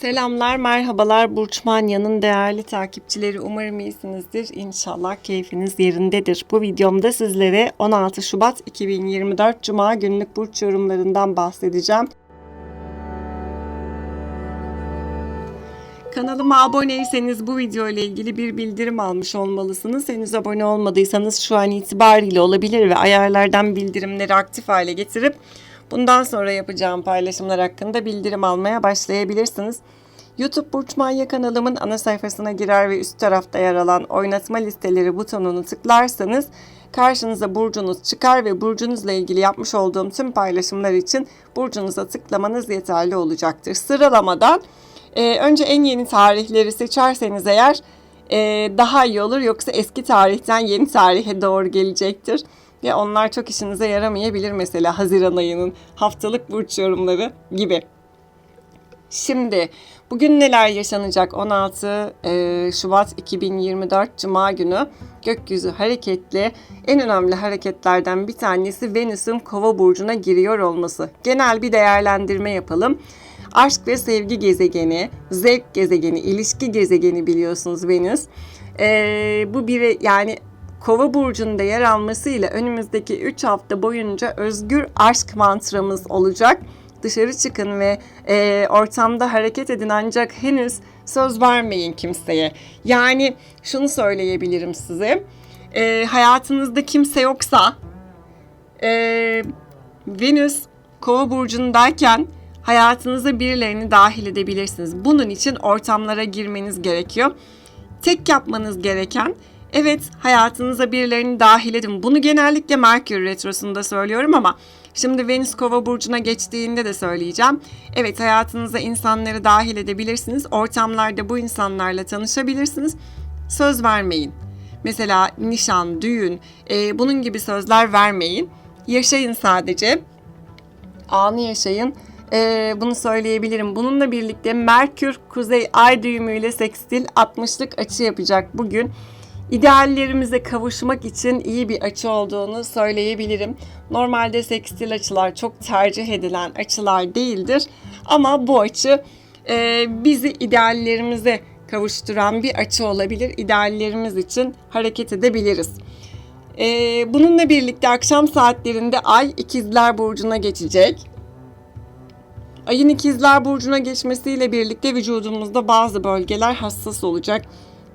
Selamlar, merhabalar Burç Manya'nın değerli takipçileri. Umarım iyisinizdir. İnşallah keyfiniz yerindedir. Bu videomda sizlere 16 Şubat 2024 Cuma günlük burç yorumlarından bahsedeceğim. Kanalıma aboneyseniz bu video ile ilgili bir bildirim almış olmalısınız. Henüz abone olmadıysanız şu an itibariyle olabilir ve ayarlardan bildirimleri aktif hale getirip bundan sonra yapacağım paylaşımlar hakkında bildirim almaya başlayabilirsiniz. YouTube Burç Manya kanalımın ana sayfasına girer ve üst tarafta yer alan oynatma listeleri butonunu tıklarsanız karşınıza burcunuz çıkar ve burcunuzla ilgili yapmış olduğum tüm paylaşımlar için burcunuza tıklamanız yeterli olacaktır. Sıralamadan e, önce en yeni tarihleri seçerseniz eğer e, daha iyi olur yoksa eski tarihten yeni tarihe doğru gelecektir. Ve onlar çok işinize yaramayabilir mesela Haziran ayının haftalık burç yorumları gibi. Şimdi bugün neler yaşanacak 16 e, Şubat 2024 Cuma günü gökyüzü hareketli en önemli hareketlerden bir tanesi Venüs'ün kova burcuna giriyor olması. Genel bir değerlendirme yapalım. Aşk ve sevgi gezegeni, zevk gezegeni, ilişki gezegeni biliyorsunuz Venüs. E, bu bir yani Kova burcunda yer almasıyla önümüzdeki 3 hafta boyunca özgür aşk mantramız olacak. Dışarı çıkın ve e, ortamda hareket edin ancak henüz söz vermeyin kimseye. Yani şunu söyleyebilirim size. E, hayatınızda kimse yoksa e, Venüs Kova burcundayken hayatınıza birilerini dahil edebilirsiniz. Bunun için ortamlara girmeniz gerekiyor. Tek yapmanız gereken Evet hayatınıza birilerini dahil edin. Bunu genellikle Merkür Retrosu'nda söylüyorum ama şimdi Venüs Kova burcuna geçtiğinde de söyleyeceğim. Evet hayatınıza insanları dahil edebilirsiniz. Ortamlarda bu insanlarla tanışabilirsiniz. Söz vermeyin. Mesela nişan, düğün, e, bunun gibi sözler vermeyin. Yaşayın sadece. Anı yaşayın. E, bunu söyleyebilirim. Bununla birlikte Merkür Kuzey Ay düğümüyle sekstil 60'lık açı yapacak bugün ideallerimize kavuşmak için iyi bir açı olduğunu söyleyebilirim. Normalde sekstil açılar çok tercih edilen açılar değildir. Ama bu açı e, bizi ideallerimize kavuşturan bir açı olabilir. İdeallerimiz için hareket edebiliriz. E, bununla birlikte akşam saatlerinde Ay ikizler Burcu'na geçecek. Ayın ikizler Burcu'na geçmesiyle birlikte vücudumuzda bazı bölgeler hassas olacak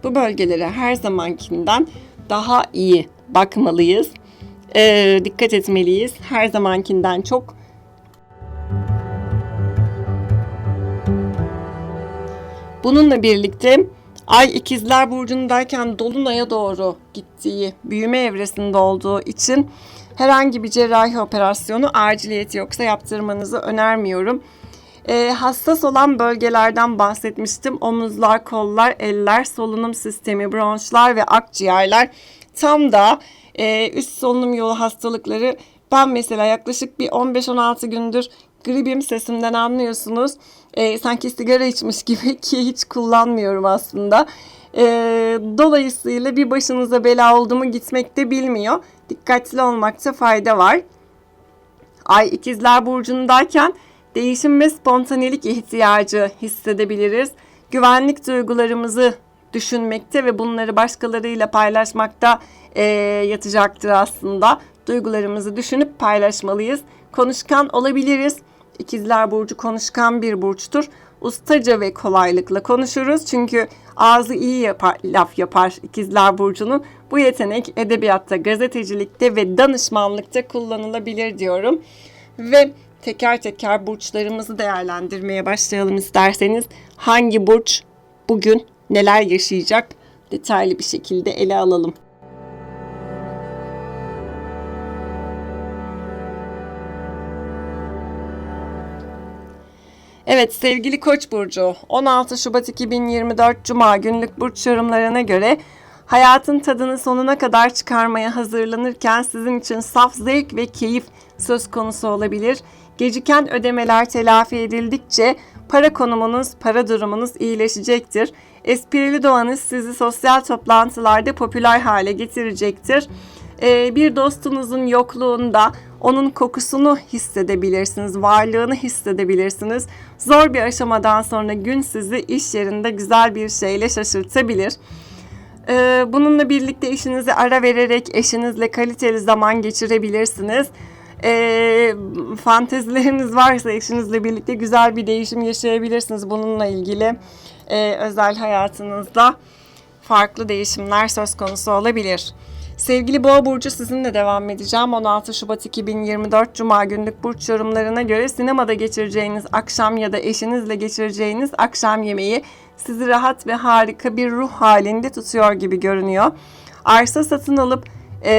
bu bölgelere her zamankinden daha iyi bakmalıyız. Ee, dikkat etmeliyiz. Her zamankinden çok Bununla birlikte Ay ikizler burcundayken dolunaya doğru gittiği, büyüme evresinde olduğu için herhangi bir cerrahi operasyonu aciliyeti yoksa yaptırmanızı önermiyorum. E, hassas olan bölgelerden bahsetmiştim. Omuzlar, kollar, eller, solunum sistemi, bronşlar ve akciğerler. Tam da e, üst solunum yolu hastalıkları ben mesela yaklaşık bir 15-16 gündür gribim sesimden anlıyorsunuz. E, sanki sigara içmiş gibi ki hiç kullanmıyorum aslında. E, dolayısıyla bir başınıza bela oldu mu gitmekte bilmiyor. Dikkatli olmakta fayda var. Ay ikizler burcundayken değişim ve spontanelik ihtiyacı hissedebiliriz. Güvenlik duygularımızı düşünmekte ve bunları başkalarıyla paylaşmakta e, yatacaktır aslında. Duygularımızı düşünüp paylaşmalıyız. Konuşkan olabiliriz. İkizler Burcu konuşkan bir burçtur. Ustaca ve kolaylıkla konuşuruz. Çünkü ağzı iyi yapar, laf yapar İkizler Burcu'nun. Bu yetenek edebiyatta, gazetecilikte ve danışmanlıkta kullanılabilir diyorum. Ve teker teker burçlarımızı değerlendirmeye başlayalım isterseniz. Hangi burç bugün neler yaşayacak detaylı bir şekilde ele alalım. Evet sevgili Koç burcu 16 Şubat 2024 Cuma günlük burç yorumlarına göre hayatın tadını sonuna kadar çıkarmaya hazırlanırken sizin için saf zevk ve keyif söz konusu olabilir. Geciken ödemeler telafi edildikçe para konumunuz, para durumunuz iyileşecektir. Esprili doğanız sizi sosyal toplantılarda popüler hale getirecektir. Ee, bir dostunuzun yokluğunda Onun kokusunu hissedebilirsiniz, varlığını hissedebilirsiniz. Zor bir aşamadan sonra gün sizi iş yerinde güzel bir şeyle şaşırtabilir. Ee, bununla birlikte işinizi ara vererek eşinizle kaliteli zaman geçirebilirsiniz. Ee, fantezileriniz varsa eşinizle birlikte güzel bir değişim yaşayabilirsiniz. Bununla ilgili e, özel hayatınızda farklı değişimler söz konusu olabilir. Sevgili Boğa Burcu sizinle devam edeceğim. 16 Şubat 2024 Cuma günlük burç yorumlarına göre sinemada geçireceğiniz akşam ya da eşinizle geçireceğiniz akşam yemeği sizi rahat ve harika bir ruh halinde tutuyor gibi görünüyor. Arsa satın alıp e,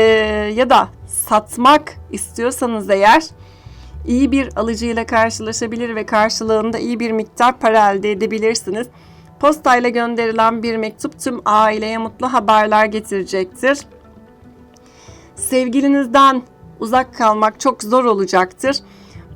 ya da satmak istiyorsanız eğer iyi bir alıcıyla karşılaşabilir ve karşılığında iyi bir miktar para elde edebilirsiniz. Postayla gönderilen bir mektup tüm aileye mutlu haberler getirecektir. Sevgilinizden uzak kalmak çok zor olacaktır.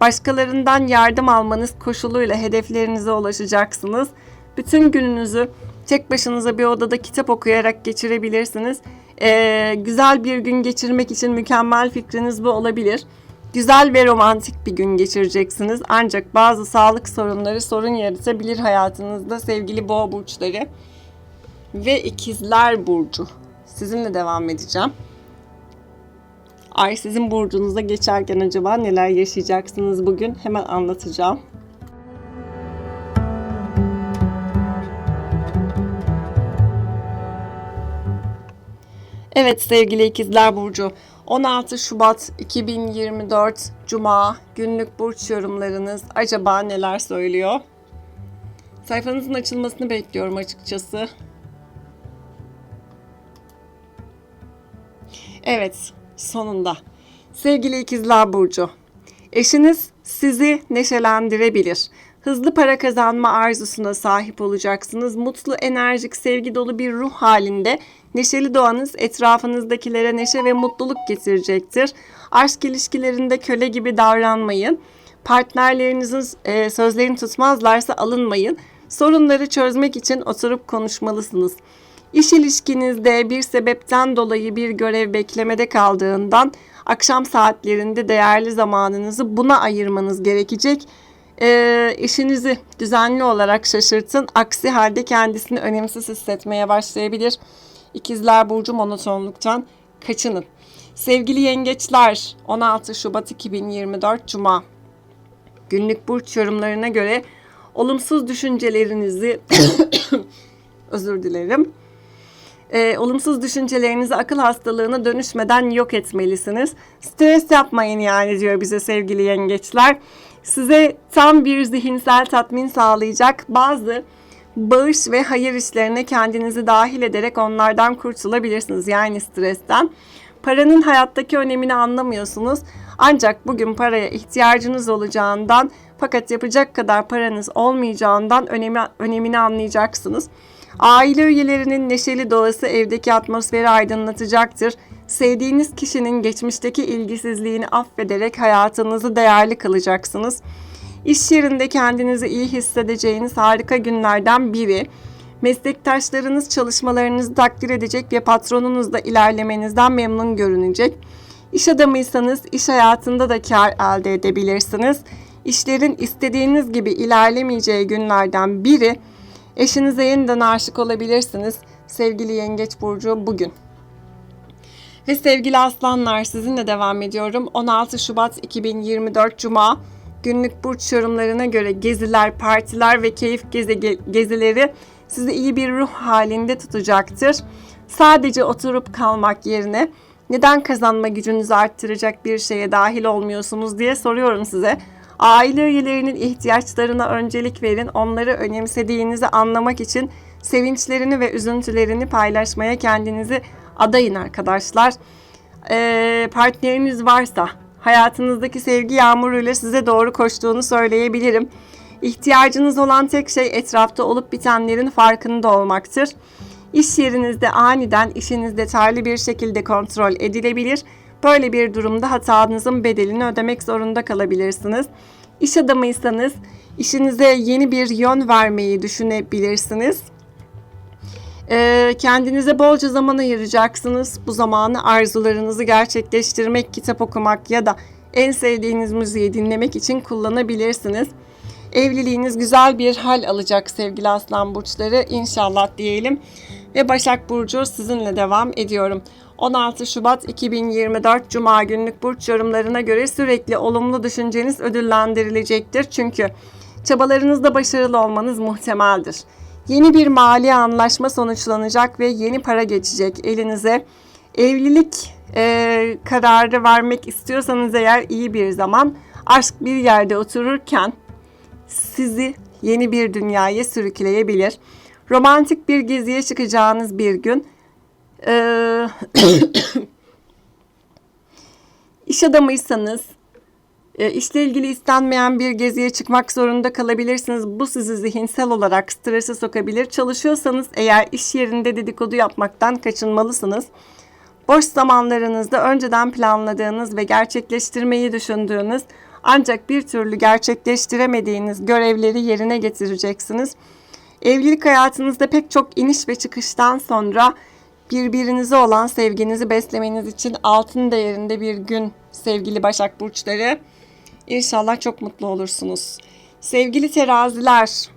Başkalarından yardım almanız koşuluyla hedeflerinize ulaşacaksınız. Bütün gününüzü tek başınıza bir odada kitap okuyarak geçirebilirsiniz. Ee, güzel bir gün geçirmek için mükemmel fikriniz bu olabilir. Güzel ve romantik bir gün geçireceksiniz. Ancak bazı sağlık sorunları sorun yaratabilir hayatınızda sevgili boğa burçları ve ikizler burcu. Sizinle devam edeceğim. Ay sizin burcunuza geçerken acaba neler yaşayacaksınız bugün? Hemen anlatacağım. Evet sevgili ikizler burcu 16 Şubat 2024 Cuma günlük burç yorumlarınız acaba neler söylüyor? Sayfanızın açılmasını bekliyorum açıkçası. Evet, sonunda. Sevgili ikizler burcu, eşiniz sizi neşelendirebilir. Hızlı para kazanma arzusuna sahip olacaksınız. Mutlu, enerjik, sevgi dolu bir ruh halinde neşeli doğanız etrafınızdakilere neşe ve mutluluk getirecektir. Aşk ilişkilerinde köle gibi davranmayın. Partnerlerinizin e, sözlerini tutmazlarsa alınmayın. Sorunları çözmek için oturup konuşmalısınız. İş ilişkinizde bir sebepten dolayı bir görev beklemede kaldığından akşam saatlerinde değerli zamanınızı buna ayırmanız gerekecek. E, işinizi düzenli olarak şaşırtın. Aksi halde kendisini önemsiz hissetmeye başlayabilir. İkizler Burcu monotonluktan kaçının. Sevgili yengeçler 16 Şubat 2024 Cuma günlük burç yorumlarına göre olumsuz düşüncelerinizi özür dilerim. Ee, olumsuz düşüncelerinizi akıl hastalığına dönüşmeden yok etmelisiniz. Stres yapmayın yani diyor bize sevgili yengeçler. Size tam bir zihinsel tatmin sağlayacak bazı bağış ve hayır işlerine kendinizi dahil ederek onlardan kurtulabilirsiniz. Yani stresten. Paranın hayattaki önemini anlamıyorsunuz. Ancak bugün paraya ihtiyacınız olacağından fakat yapacak kadar paranız olmayacağından önemi, önemini anlayacaksınız. Aile üyelerinin neşeli doğası evdeki atmosferi aydınlatacaktır. Sevdiğiniz kişinin geçmişteki ilgisizliğini affederek hayatınızı değerli kılacaksınız. İş yerinde kendinizi iyi hissedeceğiniz harika günlerden biri. Meslektaşlarınız çalışmalarınızı takdir edecek ve patronunuz da ilerlemenizden memnun görünecek. İş adamıysanız iş hayatında da kar elde edebilirsiniz. İşlerin istediğiniz gibi ilerlemeyeceği günlerden biri. Eşinize yeniden aşık olabilirsiniz. Sevgili Yengeç Burcu bugün. Ve sevgili aslanlar sizinle devam ediyorum. 16 Şubat 2024 Cuma günlük burç yorumlarına göre geziler, partiler ve keyif gezi, gezileri sizi iyi bir ruh halinde tutacaktır. Sadece oturup kalmak yerine neden kazanma gücünüzü arttıracak bir şeye dahil olmuyorsunuz diye soruyorum size. Aile üyelerinin ihtiyaçlarına öncelik verin. Onları önemsediğinizi anlamak için sevinçlerini ve üzüntülerini paylaşmaya kendinizi adayın arkadaşlar. Ee, partneriniz varsa hayatınızdaki sevgi yağmuruyla size doğru koştuğunu söyleyebilirim. İhtiyacınız olan tek şey etrafta olup bitenlerin farkında olmaktır. İş yerinizde aniden işiniz detaylı bir şekilde kontrol edilebilir. Böyle bir durumda hatanızın bedelini ödemek zorunda kalabilirsiniz. İş adamıysanız işinize yeni bir yön vermeyi düşünebilirsiniz. Ee, kendinize bolca zaman ayıracaksınız. Bu zamanı arzularınızı gerçekleştirmek, kitap okumak ya da en sevdiğiniz müziği dinlemek için kullanabilirsiniz. Evliliğiniz güzel bir hal alacak sevgili aslan burçları inşallah diyelim. Ve Başak Burcu sizinle devam ediyorum. 16 Şubat 2024 Cuma günlük burç yorumlarına göre sürekli olumlu düşünceniz ödüllendirilecektir. Çünkü çabalarınızda başarılı olmanız muhtemeldir. Yeni bir mali anlaşma sonuçlanacak ve yeni para geçecek elinize. Evlilik e, kararı vermek istiyorsanız eğer iyi bir zaman. Aşk bir yerde otururken sizi yeni bir dünyaya sürükleyebilir. Romantik bir geziye çıkacağınız bir gün. Ee, iş adamıysanız e, işle ilgili istenmeyen bir geziye çıkmak zorunda kalabilirsiniz. Bu sizi zihinsel olarak strese sokabilir. Çalışıyorsanız eğer iş yerinde dedikodu yapmaktan kaçınmalısınız. Boş zamanlarınızda önceden planladığınız ve gerçekleştirmeyi düşündüğünüz ancak bir türlü gerçekleştiremediğiniz görevleri yerine getireceksiniz. Evlilik hayatınızda pek çok iniş ve çıkıştan sonra birbirinize olan sevginizi beslemeniz için altın değerinde bir gün sevgili Başak Burçları. İnşallah çok mutlu olursunuz. Sevgili teraziler,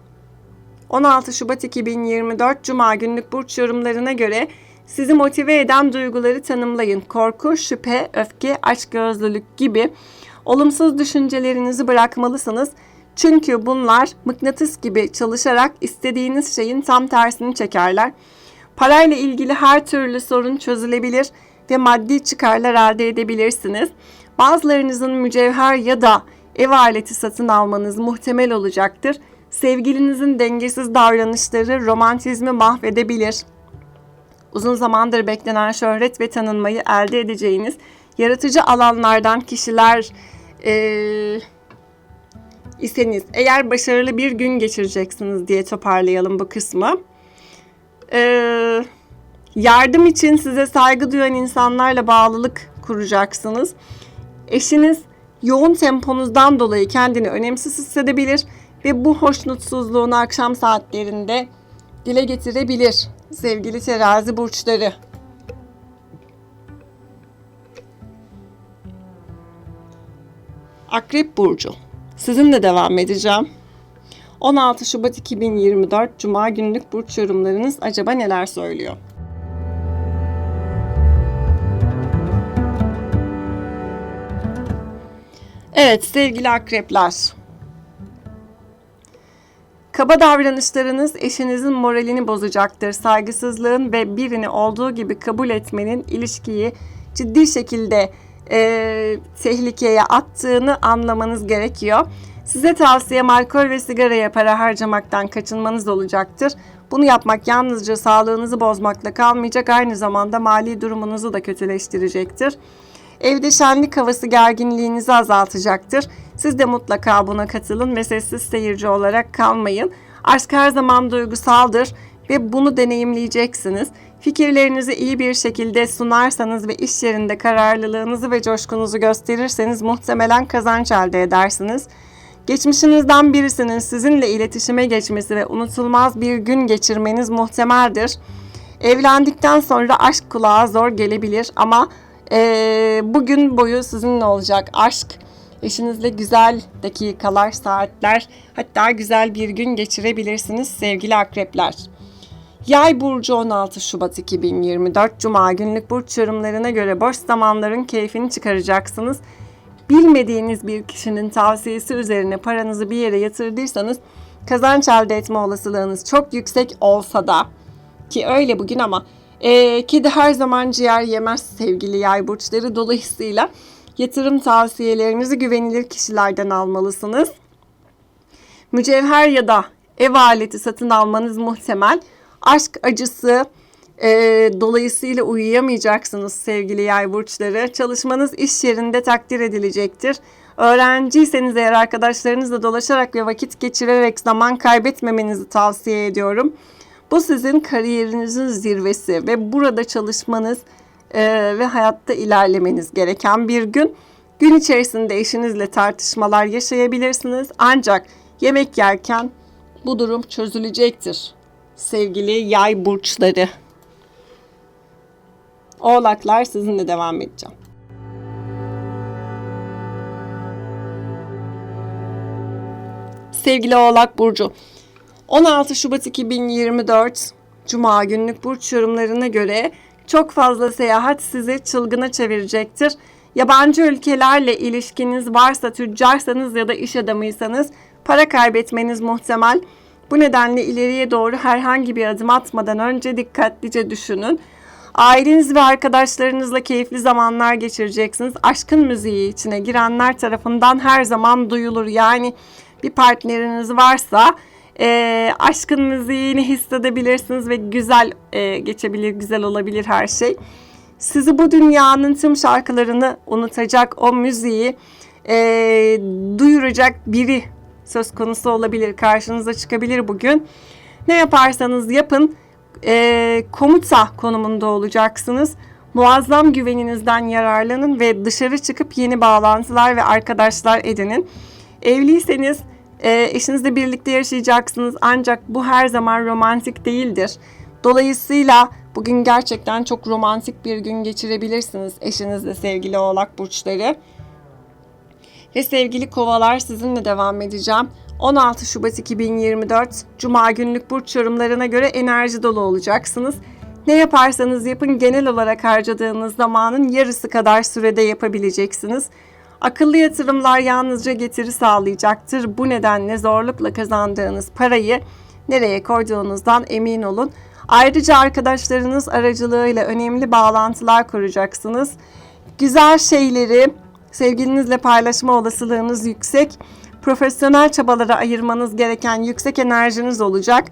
16 Şubat 2024 Cuma günlük burç yorumlarına göre sizi motive eden duyguları tanımlayın. Korku, şüphe, öfke, açgözlülük gibi olumsuz düşüncelerinizi bırakmalısınız. Çünkü bunlar mıknatıs gibi çalışarak istediğiniz şeyin tam tersini çekerler. Parayla ilgili her türlü sorun çözülebilir ve maddi çıkarlar elde edebilirsiniz. Bazılarınızın mücevher ya da ev aleti satın almanız muhtemel olacaktır. Sevgilinizin dengesiz davranışları romantizmi mahvedebilir. Uzun zamandır beklenen şöhret ve tanınmayı elde edeceğiniz yaratıcı alanlardan kişiler ee, iseniz eğer başarılı bir gün geçireceksiniz diye toparlayalım bu kısmı. Ee, yardım için size saygı duyan insanlarla bağlılık kuracaksınız. Eşiniz yoğun temponuzdan dolayı kendini önemsiz hissedebilir ve bu hoşnutsuzluğunu akşam saatlerinde dile getirebilir sevgili terazi burçları. Akrep Burcu. Sizinle devam edeceğim. 16 Şubat 2024 Cuma günlük burç yorumlarınız acaba neler söylüyor? Evet sevgili akrepler. Kaba davranışlarınız eşinizin moralini bozacaktır. Saygısızlığın ve birini olduğu gibi kabul etmenin ilişkiyi ciddi şekilde e, tehlikeye attığını anlamanız gerekiyor. Size tavsiyem alkol ve sigaraya para harcamaktan kaçınmanız olacaktır. Bunu yapmak yalnızca sağlığınızı bozmakla kalmayacak aynı zamanda mali durumunuzu da kötüleştirecektir. Evde şenlik havası gerginliğinizi azaltacaktır. Siz de mutlaka buna katılın ve sessiz seyirci olarak kalmayın. Aşk her zaman duygusaldır ve bunu deneyimleyeceksiniz. Fikirlerinizi iyi bir şekilde sunarsanız ve iş yerinde kararlılığınızı ve coşkunuzu gösterirseniz muhtemelen kazanç elde edersiniz. Geçmişinizden birisinin sizinle iletişime geçmesi ve unutulmaz bir gün geçirmeniz muhtemeldir. Evlendikten sonra aşk kulağa zor gelebilir ama e, bugün boyu sizinle olacak aşk. Eşinizle güzel dakikalar, saatler hatta güzel bir gün geçirebilirsiniz sevgili akrepler. Yay burcu 16 Şubat 2024 Cuma günlük burç yorumlarına göre boş zamanların keyfini çıkaracaksınız. Bilmediğiniz bir kişinin tavsiyesi üzerine paranızı bir yere yatırdıysanız kazanç elde etme olasılığınız çok yüksek olsa da ki öyle bugün ama e, kedi her zaman ciğer yemez sevgili yay burçları dolayısıyla yatırım tavsiyelerinizi güvenilir kişilerden almalısınız. Mücevher ya da ev aleti satın almanız muhtemel aşk acısı e, dolayısıyla uyuyamayacaksınız sevgili yay burçları. Çalışmanız iş yerinde takdir edilecektir. Öğrenciyseniz eğer arkadaşlarınızla dolaşarak ve vakit geçirerek zaman kaybetmemenizi tavsiye ediyorum. Bu sizin kariyerinizin zirvesi ve burada çalışmanız e, ve hayatta ilerlemeniz gereken bir gün. Gün içerisinde eşinizle tartışmalar yaşayabilirsiniz ancak yemek yerken bu durum çözülecektir. Sevgili yay burçları. Oğlaklar sizinle devam edeceğim. Sevgili Oğlak Burcu, 16 Şubat 2024 Cuma günlük burç yorumlarına göre çok fazla seyahat sizi çılgına çevirecektir. Yabancı ülkelerle ilişkiniz varsa, tüccarsanız ya da iş adamıysanız para kaybetmeniz muhtemel. Bu nedenle ileriye doğru herhangi bir adım atmadan önce dikkatlice düşünün. Aileniz ve arkadaşlarınızla keyifli zamanlar geçireceksiniz. Aşkın müziği içine girenler tarafından her zaman duyulur. Yani bir partneriniz varsa e, aşkın müziğini hissedebilirsiniz ve güzel e, geçebilir, güzel olabilir her şey. Sizi bu dünyanın tüm şarkılarını unutacak o müziği e, duyuracak biri söz konusu olabilir. Karşınıza çıkabilir bugün. Ne yaparsanız yapın e, komuta konumunda olacaksınız. Muazzam güveninizden yararlanın ve dışarı çıkıp yeni bağlantılar ve arkadaşlar edinin. Evliyseniz e, eşinizle birlikte yaşayacaksınız ancak bu her zaman romantik değildir. Dolayısıyla bugün gerçekten çok romantik bir gün geçirebilirsiniz eşinizle sevgili oğlak burçları. Ve sevgili kovalar sizinle devam edeceğim. 16 Şubat 2024 Cuma günlük burç yorumlarına göre enerji dolu olacaksınız. Ne yaparsanız yapın genel olarak harcadığınız zamanın yarısı kadar sürede yapabileceksiniz. Akıllı yatırımlar yalnızca getiri sağlayacaktır. Bu nedenle zorlukla kazandığınız parayı nereye koyduğunuzdan emin olun. Ayrıca arkadaşlarınız aracılığıyla önemli bağlantılar kuracaksınız. Güzel şeyleri sevgilinizle paylaşma olasılığınız yüksek. Profesyonel çabalara ayırmanız gereken yüksek enerjiniz olacak.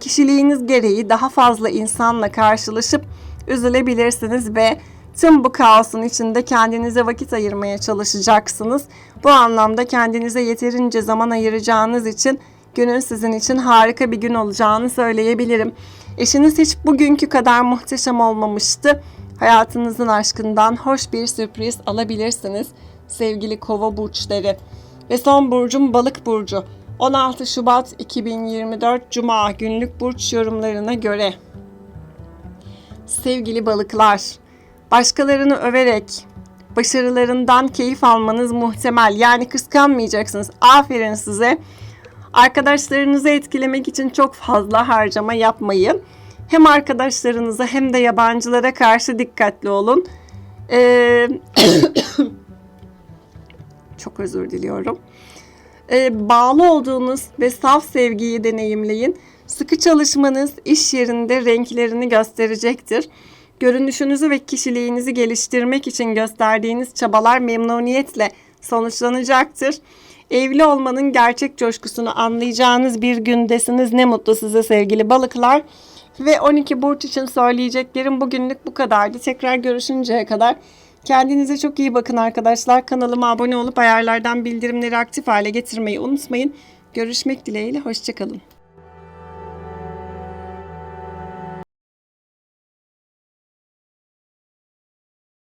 Kişiliğiniz gereği daha fazla insanla karşılaşıp üzülebilirsiniz ve tüm bu kaosun içinde kendinize vakit ayırmaya çalışacaksınız. Bu anlamda kendinize yeterince zaman ayıracağınız için günün sizin için harika bir gün olacağını söyleyebilirim. Eşiniz hiç bugünkü kadar muhteşem olmamıştı. Hayatınızın aşkından hoş bir sürpriz alabilirsiniz sevgili kova burçları. Ve son burcum balık burcu. 16 Şubat 2024 Cuma günlük burç yorumlarına göre. Sevgili balıklar, başkalarını överek başarılarından keyif almanız muhtemel. Yani kıskanmayacaksınız. Aferin size. Arkadaşlarınızı etkilemek için çok fazla harcama yapmayın. Hem arkadaşlarınıza hem de yabancılara karşı dikkatli olun. Ee, çok özür diliyorum. Ee, bağlı olduğunuz ve saf sevgiyi deneyimleyin. Sıkı çalışmanız iş yerinde renklerini gösterecektir. Görünüşünüzü ve kişiliğinizi geliştirmek için gösterdiğiniz çabalar memnuniyetle sonuçlanacaktır. Evli olmanın gerçek coşkusunu anlayacağınız bir gündesiniz. Ne mutlu size sevgili balıklar. Ve 12 burç için söyleyeceklerim bugünlük bu kadardı. Tekrar görüşünceye kadar kendinize çok iyi bakın arkadaşlar. Kanalıma abone olup ayarlardan bildirimleri aktif hale getirmeyi unutmayın. Görüşmek dileğiyle. Hoşçakalın.